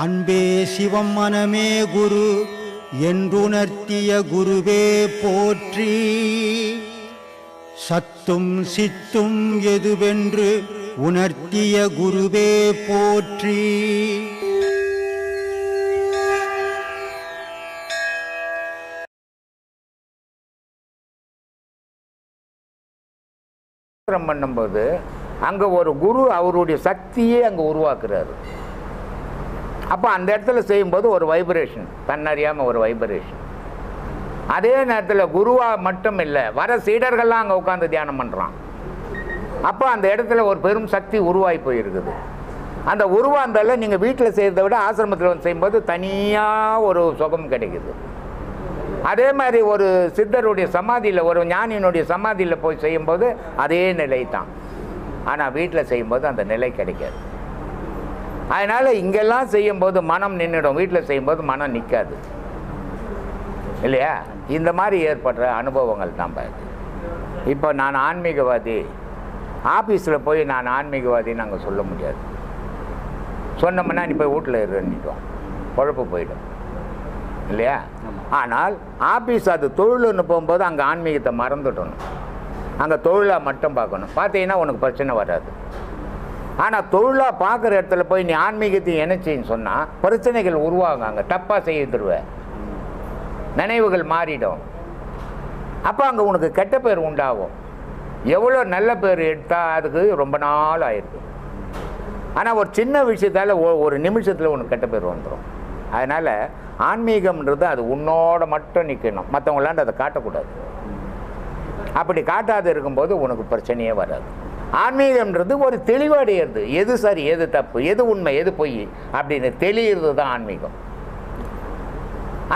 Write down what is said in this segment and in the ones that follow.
அன்பே சிவம் மனமே குரு என்றுணர்த்திய குருவே போற்றி. சத்தும் சித்தும் எதுவென்று உணர்த்திய குருவே போற்றி. ஸ்தோத்திரம் பண்ணும்போது அங்கே ஒரு குரு அவருடைய சக்தியே அங்கே உருவாக்குறாரு. அப்போ அந்த இடத்துல செய்யும்போது ஒரு வைப்ரேஷன் தன்னறியாமல் ஒரு வைப்ரேஷன் அதே நேரத்தில் குருவாக மட்டும் இல்லை வர சீடர்கள்லாம் அங்கே உட்காந்து தியானம் பண்ணுறான் அப்போ அந்த இடத்துல ஒரு பெரும் சக்தி உருவாகி போயிருக்குது. அந்த உருவாந்தல நீங்கள் வீட்டில் செய்கிறத விட ஆசிரமத்தில் வந்து செய்யும்போது தனியாக ஒரு சுகம் கிடைக்குது. அதே மாதிரி ஒரு சித்தருடைய சமாதியில் ஒரு ஞானியினுடைய சமாதியில் போய் செய்யும்போது அதே நிலை தான் ஆனால் வீட்டில் செய்யும்போது அந்த நிலை கிடைக்காது. அதனால் இங்கெல்லாம் செய்யும்போது மனம் நின்றுடும் வீட்டில் செய்யும்போது மனம் நிற்காது இல்லையா? இந்த மாதிரி ஏற்படுற அனுபவங்கள் தான் இப்போ நான் ஆன்மீகவாதி. ஆஃபீஸில் போய் நான் ஆன்மீகவாதி நாங்கள் சொல்ல முடியாது. சொன்னோம்னா நீ போய் வீட்டில் இருந்துட்டோம் குழப்பு போயிடும். இல்லையா? ஆனால் ஆஃபீஸ் அது தொழில்னு போகும்போது அங்கே ஆன்மீகத்தை மறந்துடணும். அங்கே தொழிலாக மட்டும் பார்க்கணும். பார்த்தீங்கன்னா உனக்கு பிரச்சனை வராது. ஆனால் தொழிலாக பார்க்குற இடத்துல போய் நீ ஆன்மீகத்தையும் இணைச்சின்னு சொன்னால் பிரச்சனைகள் உருவாகும் அங்கே தப்பாக செய்துருவேன் நினைவுகள் மாறிடும். அப்போ அங்கே உனக்கு கெட்ட பேர் உண்டாகும். எவ்வளோ நல்ல பேர் எடுத்தால் அதுக்கு ரொம்ப நாள் ஆயிருக்கு. ஆனால் ஒரு சின்ன விஷயத்தால் ஒரு நிமிஷத்தில் உனக்கு கெட்ட பேர் வந்துடும் அதனால் ஆன்மீகம்ன்றது அது உன்னோட மட்டும் நிற்கணும் மற்றவங்களாண்ட அதை காட்டக்கூடாது. அப்படி காட்டாது இருக்கும்போது உனக்கு பிரச்சனையே வராது. ஆன்மீகம்ன்றது ஒரு தெளிவடையிறது. எது சரி எது தப்பு எது உண்மை எது பொய் அப்படின்னு தெளியிறது தான் ஆன்மீகம்.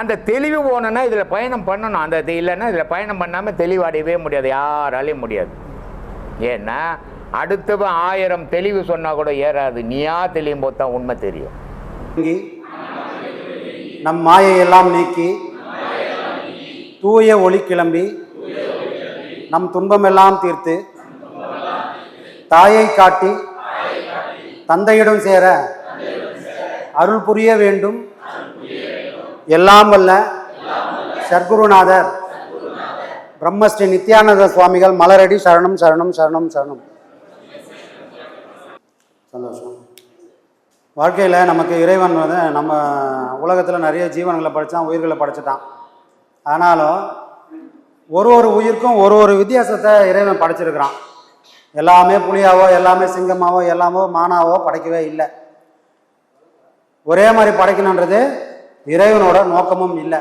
அந்த தெளிவு போனோன்னா இதில் பயணம் பண்ணணும். அந்த இல்லைன்னா இதில் பயணம் பண்ணாமல் தெளிவடையவே முடியாது. யாராலையும் முடியாது. ஏன்னா அடுத்தவன் ஆயிரம் தெளிவு சொன்னால் கூட ஏறாது. நீயா தெளியும் போது தான் உண்மை தெரியும். நம் மாயையெல்லாம் நீக்கி தூய ஒளி கிளம்பி நம் துன்பமெல்லாம் தீர்த்து தாயை காட்டி தந்தையிடம் சேர அருள் புரிய வேண்டும். எல்லாம் வல்ல சர்க்குருநாதர். பிரம்மஸ்ரீ நித்யானந்த சுவாமிகள் மலரடி சரணம் சரணம் சரணம் சரணம். சந்தோஷம். வாழ்க்கையில் நமக்கு இறைவன் வந்து நம்ம உலகத்தில் நிறைய ஜீவன்களை படித்தான் உயிர்களை படைச்சிட்டான். ஆனாலும் ஒரு ஒரு உயிருக்கும் ஒரு ஒரு வித்தியாசத்தை இறைவன் படைச்சிருக்கிறான். எல்லாமே புலியாவோ எல்லாமே சிங்கமாவோ எல்லாமோ மானாவோ படைக்கவே இல்லை. ஒரே மாதிரி படைக்கணுன்றது இறைவனோட நோக்கமும் இல்லை.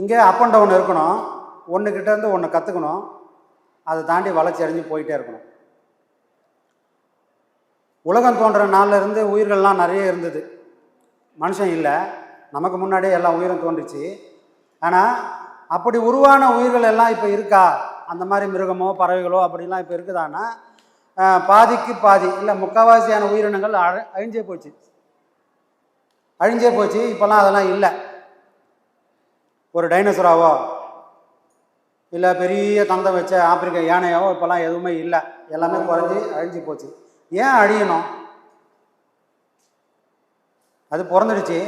இங்கே அப் அண்ட் டவுன் இருக்கணும். ஒன்றுக்கிட்டேருந்து ஒன்று கற்றுக்கணும் அதை தாண்டி வளர்ச்சி அடைஞ்சு போயிட்டே இருக்கணும். உலகம் தோன்ற நாள்ல இருந்து உயிர்கள்லாம் நிறைய இருந்தது. மனுஷன் இல்லை. நமக்கு முன்னாடியே எல்லா உயிரும் தோன்றுச்சு. ஆனால் அப்படி உருவான உயிர்கள் எல்லாம் இப்போ இருக்கா? அந்த மாதிரி மிருகமோ பறவைகளோ அப்படிலாம் இப்போ இருக்குதான்னா பாதிக்கு பாதி இல்லை முக்கால்வாசியான உயிரினங்கள் அழ அழிஞ்சே போச்சு. அழிஞ்சே போச்சு இப்போல்லாம் அதெல்லாம் இல்லை. ஒரு டைனோசராவோ இல்லை பெரிய தந்தம் வச்ச ஆப்பிரிக்க யானையாவோ இப்போல்லாம் எதுவுமே இல்லை. எல்லாமே குறைஞ்சி அழிஞ்சு போச்சு. ஏன் அழியணும்? அது பிறந்துடுச்சு.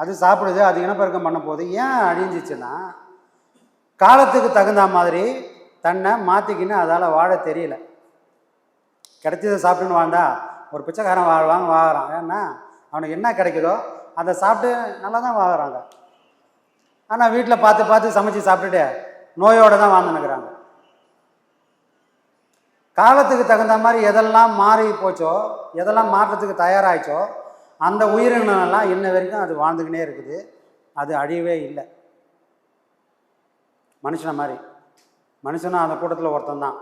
அது சாப்பிடுது அது இனப்பெருக்கம் பண்ண போகுது. ஏன் அழிஞ்சிச்சுன்னா காலத்துக்கு தகுந்த மாதிரி தன்னை மாற்றிக்கின்னு அதால் வாழ தெரியல. கிடைச்சதை சாப்பிட்டுன்னு வாழ்ந்தா ஒரு பிச்சைக்காரன் வாழ்வாங்க வாழறான் ஏன்னா அவனுக்கு என்ன கிடைக்குதோ அதை சாப்பிட்டு நல்லா தான் வாங்குறாங்க ஆனால் வீட்டில் பார்த்து பார்த்து சமைச்சு சாப்பிட்டுட்டு நோயோடு தான் வாழ்ந்துனுக்குறாங்க காலத்துக்கு தகுந்த மாதிரி எதெல்லாம் மாறி போச்சோ எதெல்லாம் மாற்றத்துக்கு தயாராகிச்சோ அந்த உயிரினம்லாம் இன்ன வரைக்கும் அது வாழ்ந்துக்கினே இருக்குது. அது அழியவே இல்லை. மனுஷனை மாதிரி. மனுஷனும் அந்த கூட்டத்தில் ஒருத்தன் தான்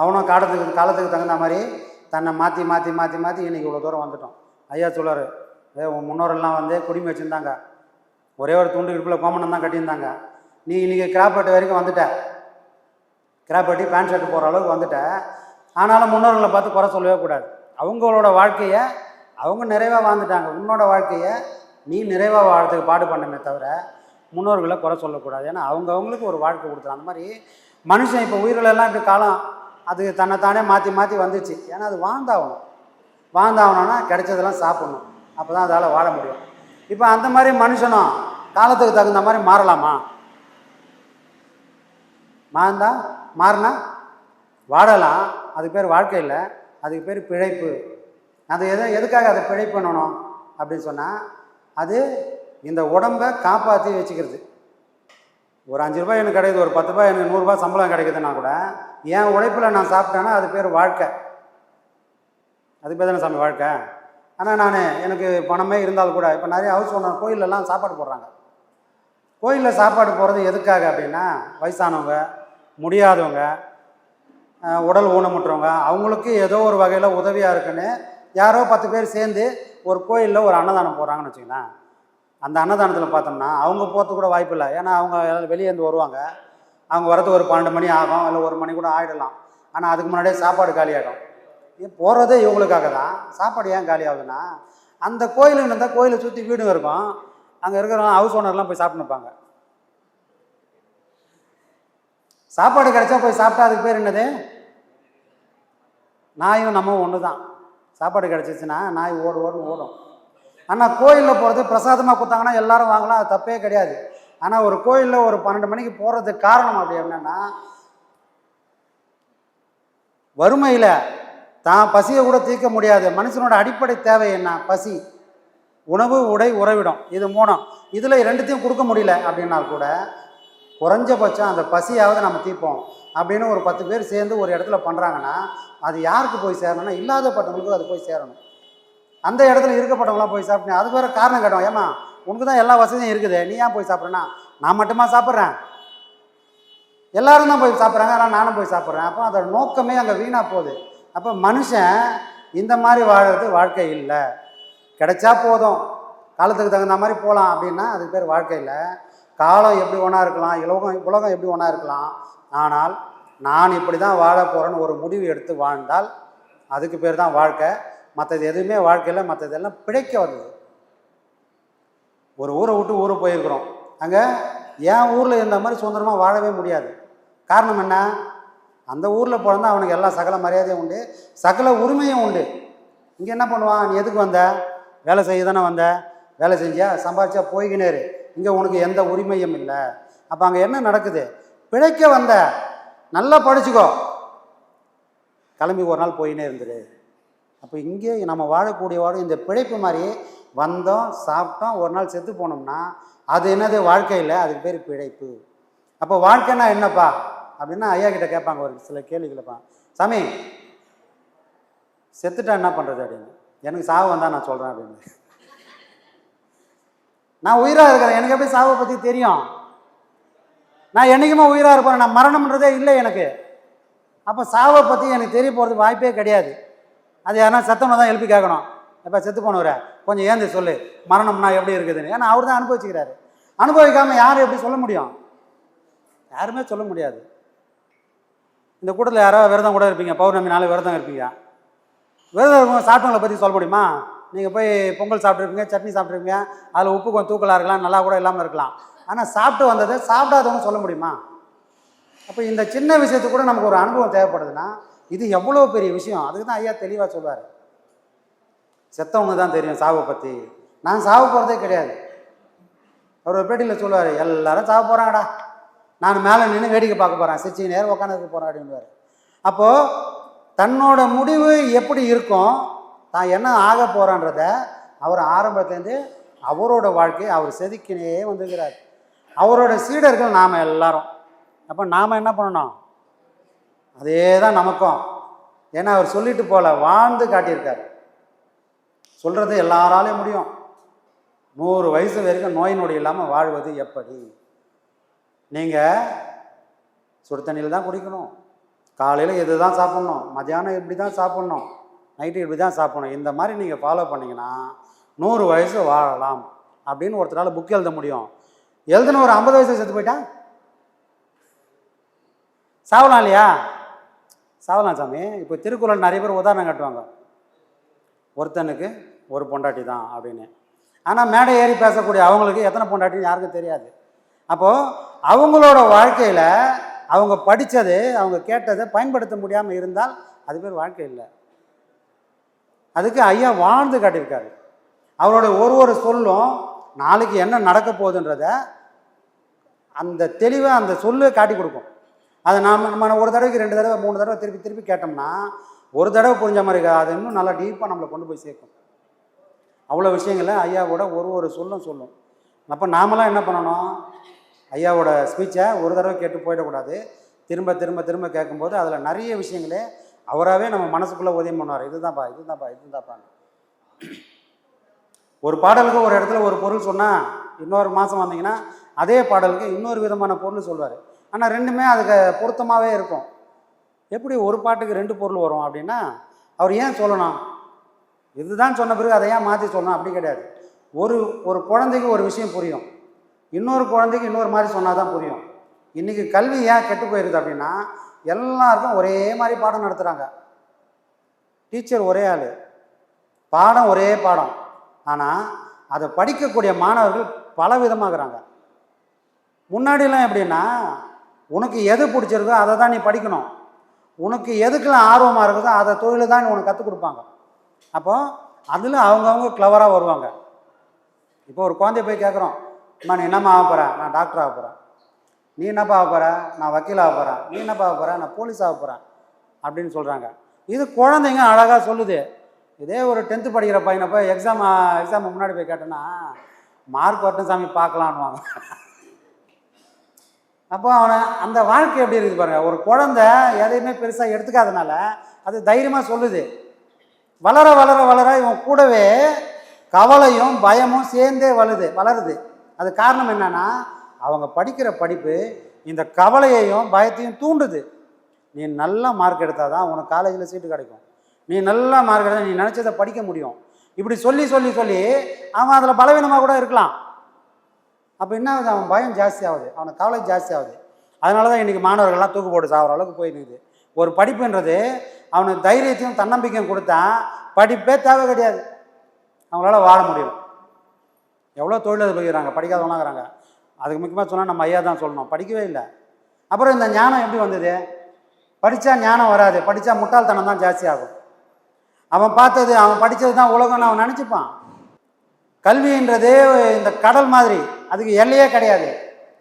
அவனும் காலத்துக்கு காலத்துக்கு தகுந்த மாதிரி தன்னை மாற்றி மாற்றி மாற்றி மாற்றி இன்றைக்கி இவ்வளோ தூரம் வந்துட்டோம். ஐயா சொல்லார் ஏ உன் முன்னோரெல்லாம் வந்து குடிமை வச்சுருந்தாங்க. ஒரே ஒரு துண்டு இடுப்பில் கோமணம் தான் கட்டியிருந்தாங்க. நீ இன்றைக்கி கிராப்பட்டு வரைக்கும் வந்துட்ட. கிராப்பட்டி பேண்ட் ஷர்ட் போகிற அளவுக்கு வந்துட்ட. ஆனாலும் முன்னோர்களை பார்த்து குறை சொல்லவே கூடாது. அவங்களோட வாழ்க்கையை அவங்க நிறைவாக வாழ்ந்துட்டாங்க. உன்னோட வாழ்க்கையை நீ நிறைவாக வாழறதுக்கு பாடு பண்ணமே தவிர முன்னோர்களை குறை சொல்லக்கூடாது. ஏன்னா அவங்கவுங்களுக்கு ஒரு வாழ்க்கை கொடுத்துரு அந்த மாதிரி மனுஷன் இப்போ உயிர்களெல்லாம் இப்படி காலம் அது தன்னைத்தானே மாற்றி மாற்றி வந்துச்சு. ஏன்னா அது வாழ்ந்தாகணும். வாழ்ந்தாகணும்னா கிடைச்சதெல்லாம் சாப்பிடணும். அப்போ தான் அதால் வாழ முடியும். இப்போ அந்த மாதிரி மனுஷனும் காலத்துக்கு தகுந்த மாதிரி மாறலாமா? மாறந்தா? மாறினா? வாழலாம். அது பேர் வாழ்க்கை இல்லை. அதுக்கு பேர் பிழைப்பு. அது எதை எதுக்காக அதை பிழைப்பு பண்ணணும்? அப்படின்னு சொன்னால் அது இந்த உடம்பை காப்பாற்றி வச்சுக்கிறது. ஒரு அஞ்சு ரூபாய் எனக்கு கிடைக்குது ஒரு பத்து ரூபாய் எனக்கு நூறுரூபா சம்பளம் கிடைக்குதுன்னா கூட என் உழைப்பில் நான் சாப்பிட்டேன்னா அது பேர் வாழ்க்கை. அது பேர் தானே சாமி வாழ்க்கை. ஆனால் நான் எனக்கு பணமே இருந்தாலும் கூட இப்போ நிறைய ஹவுஸ் ஓனர் கோயிலெல்லாம் சாப்பாடு போடுறாங்க. கோயிலில் சாப்பாடு போடுறது எதுக்காக அப்படின்னா வயசானவங்க முடியாதவங்க உடல் ஊனமுற்றவங்க அவங்களுக்கு ஏதோ ஒரு வகையில் உதவியாக இருக்குன்னு யாரோ பத்து பேர் சேர்ந்து ஒரு கோயிலில் ஒரு அன்னதானம் போடுறாங்கன்னு வச்சுக்கோங்களேன். அந்த அன்னதானத்தில் பார்த்தோம்னா அவங்க போகிறது கூட வாய்ப்பு இல்லை. ஏன்னா அவங்க வெளியே இருந்து வருவாங்க. அவங்க வரது ஒரு பன்னெண்டு மணி ஆகும் இல்லை ஒரு மணி கூட ஆகிடலாம் ஆனால் அதுக்கு முன்னாடியே சாப்பாடு காலியாகிடும் இது போகிறதே இவங்களுக்காக தான். சாப்பாடு ஏன் காலி ஆகுதுன்னா அந்த கோயிலுன்னு இருந்தால் கோயிலை சுற்றி வீடும் இருக்கும். அங்கே இருக்கிறவங்க ஹவுஸ் ஓனர்லாம் போய் சாப்பிட்டு நிற்பாங்க சாப்பாடு கிடைச்சா போய் சாப்பிட்டா அதுக்கு பேர் என்னது? நாயும் நம்ம ஒன்று தான் சாப்பாடு கிடச்சிச்சின்னா நாய் ஓடு ஓடும் ஓடும். ஆனால் கோயிலில் போகிறது பிரசாதமாக கொடுத்தாங்கன்னா எல்லாரும் வாங்கலாம் அது தப்பே கிடையாது. ஆனால் ஒரு கோயிலில் ஒரு பன்னெண்டு மணிக்கு போகிறதுக்கு காரணம் அப்படி என்னென்னா வறுமையில் தான் பசியை கூட தீர்க்க முடியாது. மனுஷனோட அடிப்படை தேவை என்ன? பசி. உணவு உடை உறவிடம். இது மூணும். இதில் ரெண்டுத்தையும் கொடுக்க முடியல அப்படின்னால் கூட குறைஞ்சபட்சம் அந்த பசியாவது நம்ம தீர்ப்போம் அப்படின்னு ஒரு பத்து பேர் சேர்ந்து ஒரு இடத்துல பண்ணுறாங்கன்னா அது யாருக்கு போய் சேரணும்னா இல்லாதப்பட்டவங்களுக்கு அது போய் சேரணும். அந்த இடத்துல இருக்கப்பட்டவங்களாம் போய் சாப்பிட்டேன் அதுக்கு வேறு காரணம் கேட்டோம். ஏமா உனக்கு தான் எல்லா வசதியும் இருக்குது. நீ ஏன் போய் சாப்பிட்றேன்னா நான் மட்டுமா சாப்பிட்றேன்? எல்லாரும் தான் போய் சாப்பிட்றாங்க. ஆனால் நானும் போய் சாப்பிட்றேன். அப்போ அதோட நோக்கமே அங்கே வீணாக போகுது. அப்போ மனுஷன் இந்த மாதிரி வாழறது வாழ்க்கை இல்லை. கிடைச்சா போதும். காலத்துக்கு தகுந்த மாதிரி போகலாம் அப்படின்னா அதுக்கு பேர் வாழ்க்கை இல்லை. காலம் எப்படி ஒன்றா இருக்கலாம். உலகம் உலகம் எப்படி ஒன்றா இருக்கலாம். ஆனால் நான் இப்படி தான் வாழ போகிறேன்னு ஒரு முடிவு எடுத்து வாழ்ந்தால் அதுக்கு பேர் தான் வாழ்க்கை. மற்றது எதுவுமே வாழ்க்கையில் மற்றதெல்லாம் பிழைக்க வருது. ஒரு ஊரை விட்டு ஊரை போயிருக்கிறோம். அங்கே என் ஊரில் இருந்த மாதிரி சுதந்திரமாக வாழவே முடியாது. காரணம் என்ன? அந்த ஊரில் பிறந்தா அவனுக்கு எல்லா சகல மரியாதையும் உண்டு சகல உரிமையும் உண்டு. இங்கே என்ன பண்ணுவான்? நீ எதுக்கு வந்த? வேலை செய்ய தானே வந்த? வேலை செஞ்சியா? சம்பாதிச்சா போய்கினேரு இங்கே உனக்கு எந்த உரிமையும் இல்லை. அப்போ அங்கே என்ன நடக்குது? பிழைக்க வந்த. நல்லா படிச்சுக்கோ. கிளம்பி ஒரு நாள் போயினே இருந்துரு. அப்போ இங்கே நம்ம வாழக்கூடிய வாழும் இந்த பிழைப்பு மாதிரி வந்தோம் சாப்பிட்டோம் ஒரு நாள் செத்து போனோம்னா அது என்னது வாழ்க்கையில்? அதுக்கு பேர் பிழைப்பு. அப்போ வாழ்க்கைன்னா என்னப்பா? அப்படின்னா ஐயா கிட்ட கேட்பாங்க ஒரு சில கேள்வி சாமி செத்துட்டா என்ன பண்ணுறது அப்படின்னு. எனக்கு சாவு வந்தால் நான் சொல்கிறேன் அப்படின்னு. நான் உயிராக இருக்கிறேன். எனக்கு எப்படி சாவை பற்றி தெரியும்? நான் என்றைக்குமே உயிராக இருப்பேன். நான் மரணம்ன்றதே இல்லை எனக்கு. அப்போ சாவை பற்றி எனக்கு தெரிய போகிறது வாய்ப்பே கிடையாது. அது யாருன்னா சத்தமாக தான் எழுப்பி கேட்கணும். எப்போ செத்து போனவரை கொஞ்சம் ஏந்து சொல்லு. மரணம்னா எப்படி இருக்குதுன்னு. ஏன்னா அவர் தான் அனுபவிச்சுக்கிறாரு. அனுபவிக்காமல் யாரும் எப்படி சொல்ல முடியும்? யாருமே சொல்ல முடியாது. இந்த கூட்டத்தில் யாராவது விரதம் கூட இருப்பீங்க. பௌர்ணமி நாள் விரதம் இருப்பீங்க. விரதம் இருக்கவங்க சாப்பிட்டவங்களை பற்றி சொல்ல முடியுமா? நீங்கள் போய் பொங்கல் சாப்பிட்ருப்பீங்க சட்னி சாப்பிட்ருப்பீங்க அதில் உப்பு கொஞ்சம் தூக்கலாக இருக்கலாம் நல்லா கூட இல்லாமல் இருக்கலாம். ஆனால் சாப்பிட்டு வந்ததை சாப்பிடாதவங்க சொல்ல முடியுமா? அப்போ இந்த சின்ன விஷயத்துக்கு கூட நமக்கு ஒரு அனுபவம் தேவைப்படுதுன்னா இது எவ்வளோ பெரிய விஷயம்? அதுக்கு தான் ஐயா தெளிவாக சொல்வார். செத்தவங்க தான் தெரியும் சாவை பற்றி நான் சாவ போகிறதே கிடையாது. அவர் ஒரு பேட்டியில் சொல்லுவார் எல்லாரும் சாவ போகிறாங்கடா நான் மேலே நின்று வேடிக்கை பார்க்க போகிறேன் சிரிச்சு நேரம் உட்காந்துக்க போகிறேன் அப்படின்வார் அப்போது தன்னோட முடிவு எப்படி இருக்கும் தான் என்ன ஆக போகிறான்றத அவர் ஆரம்பத்துலேருந்து அவரோட வாழ்க்கையை அவர் செதுக்கினே வந்திருக்கிறார். அவரோட சீடர்கள் நாம் எல்லாரும். அப்போ நாம் என்ன பண்ணணும்? அதே தான் நமக்கும். ஏன்னா அவர் சொல்லிட்டு போல வாழ்ந்து காட்டியிருக்கார். சொல்கிறது எல்லாராலையும் முடியும். நூறு வயசு வரைக்கும் நோய் நொடி இல்லாமல் வாழ்வது எப்படி? நீங்கள் சுடு தண்ணியில் தான் குடிக்கணும். காலையில் இது தான் சாப்பிட்ணும்? மத்தியானம் இப்படி தான் சாப்பிட்ணும்? நைட்டு இப்படி தான் சாப்பிட்ணும்? இந்த மாதிரி நீங்கள் ஃபாலோ பண்ணிங்கன்னா நூறு வயசு வாழலாம் அப்படின்னு ஒருத்தரால் புக் எழுத முடியும். எழுதுன ஒரு ஐம்பது வயசு செத்து போயிட்டா? சாவலாம் இல்லையா? சாவலாம் சாமி இப்போ திருக்குறள் நிறைய பேர் உதாரணம் காட்டுவாங்க. ஒருத்தனுக்கு ஒரு பொண்டாட்டி தான் அப்படின்னு. ஆனால் மேடை ஏறி பேசக்கூடிய அவங்களுக்கு எத்தனை பொண்டாட்டின்னு யாருக்கும் தெரியாது. அப்போது அவங்களோட வாழ்க்கையில் அவங்க படித்தது அவங்க கேட்டதை பயன்படுத்த முடியாமல் இருந்தால் அது பேர் வாழ்க்கை இல்லை. அதுக்கு ஐயா வாழ்ந்து காட்டியிருக்காரு. அவரோட ஒரு ஒரு சொல்லும் நாளைக்கு என்ன நடக்க போகுதுன்றத அந்த தெளிவை அந்த சொல்லு காட்டி கொடுக்கும். அதை நாம் நம்ம ஒரு தடவைக்கு ரெண்டு தடவை மூணு தடவை திருப்பி திருப்பி கேட்டோம்னா ஒரு தடவை புரிஞ்ச மாதிரி இருக்காது அது இன்னும் நல்லா டீப்பாக நம்மளை கொண்டு போய் சேர்க்கும். அவ்வளோ விஷயங்களை ஐயாவோட ஒரு ஒரு சொல்லும் சொல்லும். அப்போ நாமெல்லாம் என்ன பண்ணணும்? ஐயாவோட ஸ்பீச்சை ஒரு தடவை கேட்டு போயிடக்கூடாது. திரும்ப திரும்ப திரும்ப கேட்கும்போது அதில் நிறைய விஷயங்களே அவராகவே நம்ம மனசுக்குள்ளே உதயம் பண்ணுவார். இதுதான்ப்பா இதுதான்ப்பா இதுதான்ப்பா ஒரு பாடலுக்கு ஒரு இடத்துல ஒரு பொருள் சொன்னால் இன்னொரு மாதம் வந்தீங்கன்னா அதே பாடலுக்கு இன்னொரு விதமான பொருள் சொல்வார். ஆனால் ரெண்டுமே அதுக்கு பொருத்தமாகவே இருக்கும். எப்படி ஒரு பாட்டுக்கு ரெண்டு பொருள் வரும் அப்படின்னா அவர் ஏன் சொல்லணும்? இதுதான் சொன்ன பிறகு அதை ஏன் மாற்றி சொல்லணும்? அப்படி கிடையாது. ஒரு ஒரு குழந்தைக்கு ஒரு விஷயம் புரியும். இன்னொரு குழந்தைக்கு இன்னொரு மாதிரி சொன்னால் தான் புரியும். இன்றைக்கி கல்வி ஏன் கெட்டு போயிருது அப்படின்னா எல்லாருக்கும் ஒரே மாதிரி பாடம் நடத்துகிறாங்க டீச்சர் ஒரே ஆள். பாடம் ஒரே பாடம். ஆனால் அதை படிக்கக்கூடிய மாணவர்கள் பல விதமாகறாங்க முன்னாடிலாம் எப்படின்னா உனக்கு எது பிடிச்சிருக்கோ அதை தான் நீ படிக்கணும். உனக்கு எதுக்கெல்லாம் ஆர்வமாக இருக்குதோ அதை தொழில் தான் உனக்கு கற்றுக் கொடுப்பாங்க. அப்போ அதில் அவங்கவுங்க கிளவராக வருவாங்க. இப்போ ஒரு குழந்தைய போய் கேட்குறோம் அம்மா நீ என்னம்மா ஆக போகிறேன் நான் டாக்டர் ஆக போகிறேன் நீ என்னப்பா ஆக போகிற நான் வக்கீல் ஆக போகிறேன் நீ என்னப்பா ஆக போகிறேன் நான் போலீஸ் ஆக போகிறேன் அப்படின்னு சொல்கிறாங்க இது குழந்தைங்க அழகாக சொல்லுது. இதே ஒரு டென்த்து படிக்கிற பையனை போய் எக்ஸாம் எக்ஸாம் முன்னாடி போய் கேட்டேன்னா மார்க் வரட்டும் சாமி பார்க்கலான்வாங்க அப்போ அவனை அந்த வாழ்க்கை எப்படி இருக்குது பாருங்க. ஒரு குழந்தை எதையுமே பெருசாக எடுத்துக்காதனால அது தைரியமாக சொல்லுது. வளர வளர வளர இவன் கூடவே கவலையும் பயமும் சேர்ந்தே வளருது வளருது. அது காரணம் என்னன்னா அவங்க படிக்கிற படிப்பு இந்த கவலையையும் பயத்தையும் தூண்டுது. நீ நல்லா மார்க் எடுத்தால் தான் உனக்கு காலேஜில் சீட்டு கிடைக்கும். நீ நல்லா மார்க் எடுத்தால் நீ நினச்சதை படிக்க முடியும். இப்படி சொல்லி சொல்லி சொல்லி அவன் அதில் பலவீனமாக கூட இருக்கலாம். அப்போ என்ன ஆகுது? அவன் பயம் ஜாஸ்தி ஆகுது. அவனுக்கு கவலை ஜாஸ்தி ஆகுது. அதனால தான் இன்றைக்கி மாணவர்கள்லாம் தூக்கு போட்டு சாகிற அளவுக்கு போயிருக்குது ஒரு படிப்புன்றது அவனுக்கு தைரியத்தையும் தன்னம்பிக்கையும் கொடுத்தா படிப்பே தேவை கிடையாது. அவங்களால வாழ முடியும் எவ்வளோ தொழிலதிபதிக்கிறாங்க படிக்காதவங்களாங்கிறாங்க அதுக்கு முக்கியமாக சொன்னால் நம்ம ஐயா தான் சொல்லணும். படிக்கவே இல்லை. அப்புறம் இந்த ஞானம் எப்படி வந்தது? படித்தா ஞானம் வராது. படித்தா முட்டாள்தனம் தான் ஜாஸ்தி ஆகும். அவன் பார்த்தது அவன் படித்தது தான் உலகம்னு அவன் நினச்சிப்பான். கல்வின்றது இந்த கடல் மாதிரி. அதுக்கு எல்லையே கிடையாது.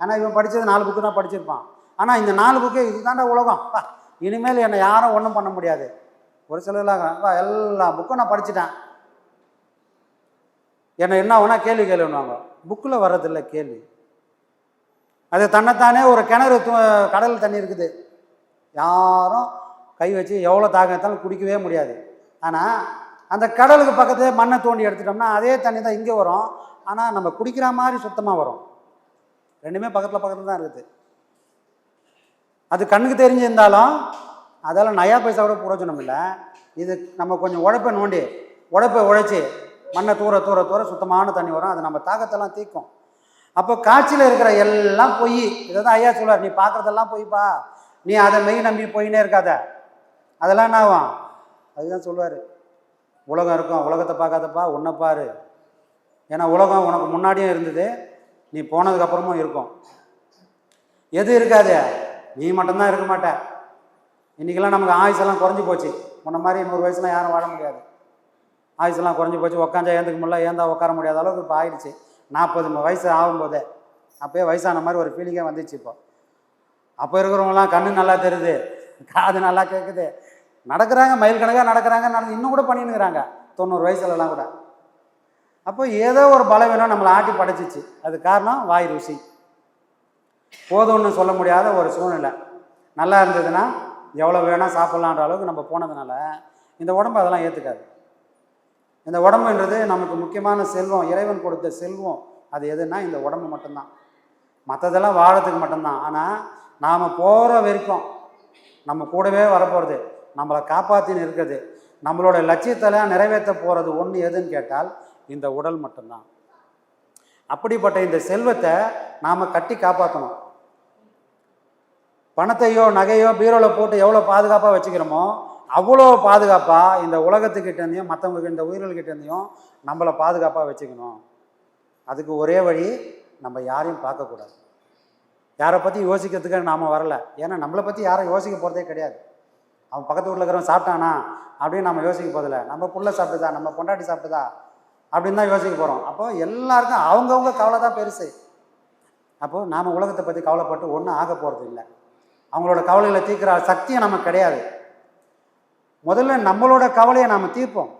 ஆனால் இவன் படித்தது நாலு புக்கு தான் படிச்சிருப்பான். ஆனால் இந்த நாலு புக்கு இதுதான்டா உலகம். இனிமேல் என்னை யாரும் ஒன்றும் பண்ண முடியாது. ஒரு சிலர்லாம் எல்லா புக்கும் நான் படிச்சிட்டேன். என்னை என்ன வேணா கேள்வி கேள்வின்னுவாங்க புக்கில் வர்றதில்ல கேள்வி. அது தன்னைத்தானே ஒரு கிணறு தூ கடல் தண்ணி இருக்குது. யாரும் கை வச்சு எவ்வளோ தாகம் எடுத்தாலும் குடிக்கவே முடியாது. ஆனால் அந்த கடலுக்கு பக்கத்து மண்ணை தோண்டி எடுத்துட்டோம்னா அதே தண்ணி தான் இங்கே வரும். ஆனால் நம்ம குடிக்கிற மாதிரி சுத்தமாக வரும். ரெண்டுமே பக்கத்தில் பக்கத்தில் தான் இருக்குது. அது கண்ணுக்கு தெரிஞ்சிருந்தாலும் அதால் நயா பைசா கூட பிரயோஜனம் இல்லை. இது நம்ம கொஞ்சம் உழைப்பை நோண்டி உழைப்பை உழைச்சி மண்ணை தூர தூர தூர சுத்தமான தண்ணி வரும். அது நம்ம தாக்கத்தெல்லாம் தீர்க்கும் அப்போ காட்சியில் இருக்கிற எல்லாம் பொய். இதை தான் ஐயா சொல்லுவார். நீ பார்க்குறதெல்லாம் பொய்ப்பா. நீ அதை மெய் நம்பி போயினே இருக்காத. அதெல்லாம் என்ன ஆகும் அதுதான் சொல்லுவார். உலகம் இருக்கும் உலகத்தை பார்க்காதப்பா உன்னை பாரு. ஏன்னா உலகம் உனக்கு முன்னாடியும் இருந்தது நீ போனதுக்கப்புறமும் இருக்கும். எது இருக்காது. நீ மட்டும்தான் இருக்க மாட்ட. இன்றைக்கெல்லாம் நமக்கு ஆயுசெல்லாம் குறைஞ்சி போச்சு. முன்ன மாதிரி நூறு வயசுலாம் யாரும் வாழ முடியாது. ஆயுசெல்லாம் குறைஞ்சி போச்சு. உக்காந்தா ஏந்துக்க முடியல ஏந்தா உட்கார முடியாத அளவுக்கு இப்போ ஆயிடுச்சு. நாற்பது வயசு ஆகும்போதே அப்போயே வயசான மாதிரி ஒரு ஃபீலிங்கே வந்துச்சு இப்போ. அப்போ இருக்கிறவங்களாம் கண்ணு நல்லா தெரியுது காது நல்லா கேட்குது நடக்கிறாங்க மயில் கணக்காக நடக்கிறாங்க நடந்து இன்னும் கூட பண்ணினுங்கிறாங்க தொண்ணூறு வயசுலலாம் கூட. அப்போ ஏதோ ஒரு பலவீனம் நம்மளை ஆட்டி படைச்சிச்சு. அது காரணம் வாய் ருசி. போதும்னு சொல்ல முடியாத ஒரு சூழ்நிலை. நல்லா இருந்ததுன்னா எவ்வளோ வேணால் சாப்பிட்லான்ற அளவுக்கு நம்ம போனதுனால இந்த உடம்பு அதெல்லாம் ஏற்றுக்காது இந்த உடம்புன்றது நமக்கு முக்கியமான செல்வம் இறைவன் கொடுத்த செல்வம். அது எதுன்னா இந்த உடம்பு மட்டும்தான். மற்றதெல்லாம் வாழறதுக்கு மட்டும்தான். ஆனால் நாம் போகிற வரைக்கும் நம்ம கூடவே வரப்போகிறது நம்மளை காப்பாற்றின்னு இருக்குது. நம்மளோட லட்சியத்தெல்லாம் நிறைவேற்ற போகிறது ஒன்று எதுன்னு கேட்டால் இந்த உடல் மட்டும்தான். அப்படிப்பட்ட இந்த செல்வத்தை நாம் கட்டி காப்பாற்றணும் பணத்தையோ நகையோ பீரோவில் போட்டு எவ்வளோ பாதுகாப்பாக வச்சுக்கிறோமோ அவ்வளோ பாதுகாப்பாக இந்த உலகத்துக்கிட்டேருந்தையும் மற்றவங்க இந்த உயிர்கள்கிட்டேருந்தையும் நம்மளை பாதுகாப்பாக வச்சுக்கணும். அதுக்கு ஒரே வழி நம்ம யாரையும் பார்க்கக்கூடாது. யாரை பற்றி யோசிக்கிறதுக்கு நாம் வரல. ஏன்னா நம்மளை பற்றி யாரும் யோசிக்க போகிறதே கிடையாது. அவன் பக்கத்து வீட்டில் இருக்கிறவன் சாப்பிட்டானா? அப்படின்னு நம்ம யோசிக்க போதில்ல நம்ம புள்ள சாப்பிடுதா? நம்ம பொண்டாட்டி சாப்பிடுதா? அப்படின்னு தான் யோசிக்க போகிறோம் அப்போ எல்லாருக்கும் அவங்கவுங்க கவலை தான் பெருசு. அப்போது நாம் உலகத்தை பற்றி கவலைப்பட்டு ஒன்றும் ஆக போகிறது இல்லை. அவங்களோட கவலைகளை தீர்க்கிற சக்தியும் நமக்கு கிடையாது. முதல்ல நம்மளோட கவலையை நாம் தீர்ப்போம்.